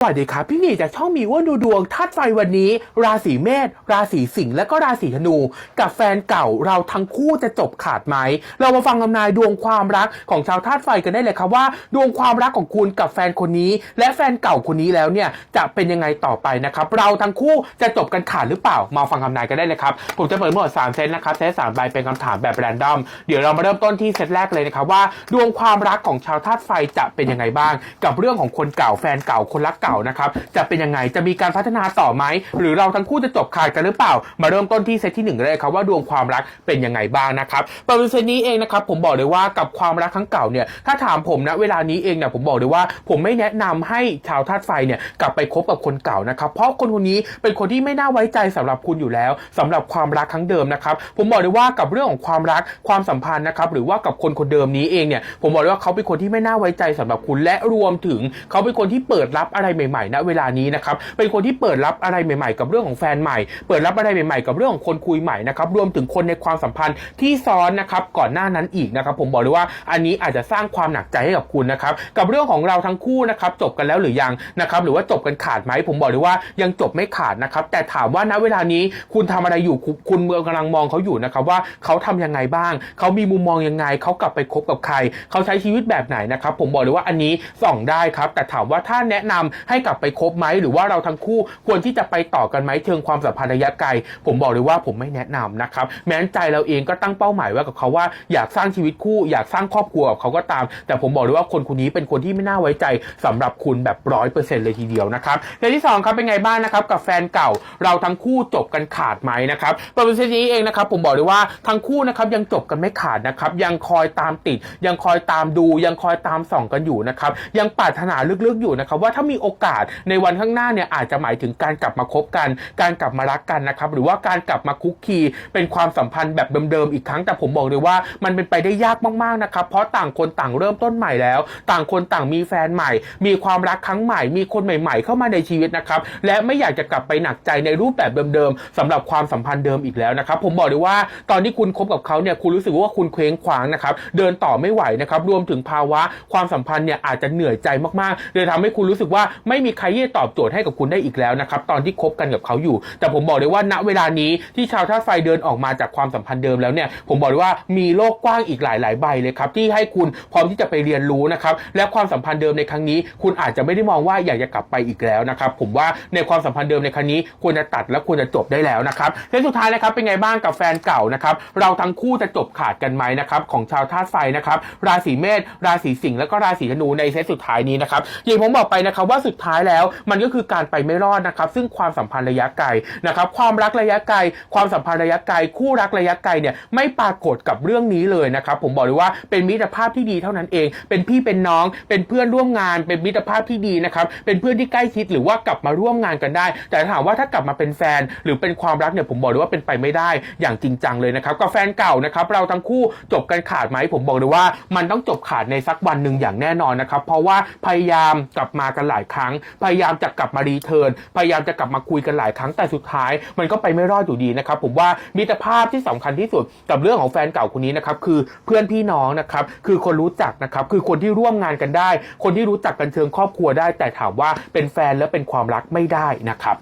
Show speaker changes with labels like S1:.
S1: สวัสดีครับ พี่หนีจากช่องมีว่าดูดวงธาตุไฟวันนี้ ราศีเมษราศีสิงห์และก็ราศีธนู กับแฟนเก่าเราทั้งคู่จะจบขาดไหม เรามาฟังคำนายดวงความรักของชาวธาตุไฟกันได้เลยครับว่า ดวงความรักของคุณกับแฟนคนนี้ และแฟนเก่าคนนี้แล้วเนี่ยจะเป็นยังไงต่อไปนะครับเราทั้งคู่จะจบกันขาดหรือเปล่ามาฟังคำนายกันได้เลยครับผมจะเปิดหมดสามเซตนะครับเซตสามใบเป็นคำถามแบบแรนดอมเดี๋ยวเรามาเริ่มต้นที่เซตแรกเลยนะครับว่า ดวงความรักของชาวธาตุไฟจะเป็นยังไงบ้าง กับเรื่องของคนเก่าแฟนเก่าคนรักเก่านะครับจะเป็นยังไงจะมีการพัฒนาต่อไหมหรือเราทั้งคู่จะจบขาดกันหรือเปล่า มาเริ่มต้นที่เซตที่หนึ่งเลยครับว่าดวงความรักเป็นยังไงบ้างนะครับประเด็นเซตนี้เองนะครับผมบอกเลยว่ากับความรักครั้งเก่าเนี่ยถ้าถามผมนะเวลานี้เองเนี่ยผมบอกเลยว่า ผมไม่แนะนำให้ชาวธาตุไฟเนี่ยกลับไปคบกับคนเก่านะครับเพราะคนคนนี้เป็นคนที่ไม่น่าไว้ใจสำหรับคุณอยู่แล้วสำหรับความรักครั้งเดิมนะครับผมบอกเลยว่ากับเรื่องของความรักความสัมพันธ์นะครับหรือว่ากับคนคนเดิมนี้เองเนี่ยผมบอกเลยว่าเขาเป็นคนที่ไม่น่าไว้ใจสำหรับคุณและรวมถึงเขาเป็นคนที่เปิดรับอะไรใหม่ๆณเวลานี้นะครับเป็นคนที่เปิดรับอะไรใหม่ ๆ กับเรื่องของแฟนใหม่ เปิดรับอะไรใหม่ๆ กับเรื่องของคนคุยใหม่นะครับรวมถึงคนในความสัมพันธ์ที่ซ้อนนะครับก่อนหน้านั้นอีกนะครับผมบอกเลยว่าอันนี้อาจจะสร้างความหนักใจให้กับคุณนะครับกับเรื่องของเราทั้งคู่นะครับจบกันแล้วหรือยังนะครับหรือว่าจบกันขาดไหมผมบอกเลยว่ายังจบไม่ขาดนะครับแต่ถามว่าณเวลานี้คุณทำอะไรอยู่คุณเมืองกำลังมองเขาอยู่นะครับว่าเขาทำยังไงบ้าง เขามีมุมมองยังไง เขากลับไปคบกับใคร เขาใช้ชีวิตแบบไหนนะครับผมบอกเลยว่าอันนี้ส่องได้ครับ แต่ถามว่าถ้าแนะนำให้กลับไปคบไหมหรือว่าเราทั้งคู่ควรที่จะไปต่อกันไหมเชิงความสัมพันธ์ระยะไกล ผมบอกเลยว่าผมไม่แนะนำนะครับ แม้นใจเราเองก็ตั้งเป้าหมายไว้กับเขาว่าอยากสร้างชีวิตคู่อยากสร้างครอบครัวกับเขาก็ตาม แต่ผมบอกเลยว่าคนคนนี้เป็นคนที่ไม่น่าไว้ใจสำหรับคุณแบบร้อยเปอร์เซ็นต์เลยทีเดียวนะครับเรื่องที่สองครับเป็นไงบ้างนะครับกับแฟนเก่าเราทั้งคู่จบกันขาดไหมนะครับประเด็นนี้เองนะครับผมบอกเลยว่าทั้งคู่นะครับยังจบกันไม่ขาดนะครับยังคอยตามติด ยังคอยตามดู ยังคอยตามส่องกันอยู่นะครับยังปรารถนาลึกๆอยู่นะครับว่าถ้ามีโอกาส ในวันข้างหน้าเนี่ยอาจจะหมายถึงการกลับมาคบกัน การกลับมารักกันนะครับหรือว่าการกลับมาคุกคีเป็นความสัมพันธ์แบบเดิมๆอีกครั้งแต่ผมบอกเลยว่ามันเป็นไปได้ยากมากๆนะครับเพราะต่างคนต่างเริ่มต้นใหม่แล้ว ต่างคนต่างมีแฟนใหม่ มีความรักครั้งใหม่ มีคนใหม่ ๆ เข้ามาในชีวิตนะครับและไม่อยากจะกลับไปหนักใจในรูปแบบเดิมๆสำหรับความสัมพันธ์เดิมอีกแล้วนะครับผมบอกเลยว่าตอนที่คุณคบกับเขาเนี่ยคุณรู้สึกว่าคุณเคว้งคว้างนะครับเดินต่อไม่ไหวนะครับรวมถึงภาวะความสัมพันธ์เนี่ยอาจจะเหนื่อยใจมากๆเลยทำให้คุณรู้สึกว่าไม่มีใครที่จะตอบโจทย์ให้กับคุณได้อีกแล้วนะครับตอนที่คบกันกับเขาอยู่ แต่ผมบอกเลยว่าณเวลานี้ที่ชาวท่าตุไฟเดินออกมาจากความสัมพันธ์เดิมแล้วเนี่ยผมบอกเลยว่ามีโลกกว้างอีกหลาย ๆ ใบเลยครับที่ให้คุณพร้อมที่จะไปเรียนรู้นะครับและความสัมพันธ์เดิมในครั้งนี้ คุณอาจจะไม่ได้มองว่าอยากจะกลับไปอีกแล้วนะครับผมว่าในความสัมพันธ์เดิมในครั้งนี้ควรจะตัดและควรจะจบได้แล้วนะครับและสุดท้ายนะครับเป็นไงบ้างกับแฟนเก่านะครับเราทั้งคู่จะจบขาดกันไหมนะครับของชาวธาตุไฟนะครับราศีเมษราศีสิงห์และก็ราศีธนูในเซตสุดท้ายนี้นะครับอย่างผมบอกไปนะครับว่าสุดท้ายแล้ว มันก็คือการไปไม่รอดนะครับซึ่งความสัมพันธ์ระยะไกลนะครับความรักระยะไกล ความสัมพันธ์ระยะไกล คู่รักระยะไกลเนี่ยไม่ปรากฏกับเรื่องนี้เลยนะครับผมบอกเลยว่าเป็นมิตรภาพที่ดีเท่านั้นเอง เป็นพี่เป็นน้อง เป็นเพื่อนร่วมงาน เป็นมิตรภาพที่ดีนะครับเป็นเพื่อนที่ใกล้ชิดหรือว่ากลับมาร่วมงานกันได้ แต่ถามว่าถ้ากลับมาเป็นแฟน หรือเป็นความรักเนี่ยผมบอกเลยว่าเป็นไปไม่ได้อย่างจริงจังเลยนะครับกับแฟนเก่านะครับเราทั้งคู่จบกันขาดไหมผมบอกเลยว่า มันต้องจบขาดในสักวันหนึ่งอย่างแน่นอนนะครับเพราะว่าพยายามกลับมากันหลายครั้งพยายามจะกลับมารีเทิร์นพยายามจะกลับมาคุยกันหลายครั้งแต่สุดท้าย มันก็ไปไม่รอดอยู่ดีนะครับผมว่ามิตรภาพที่สำคัญที่สุดกับเรื่องของแฟนเก่าคนนี้นะครับคือเพื่อนพี่น้องนะครับคือคนรู้จักนะครับคือคนที่ร่วมงานกันได้ คนที่รู้จักกันเชิงครอบครัวได้ แต่ถามว่าเป็นแฟนแล้วเป็นความรักไม่ได้นะครับ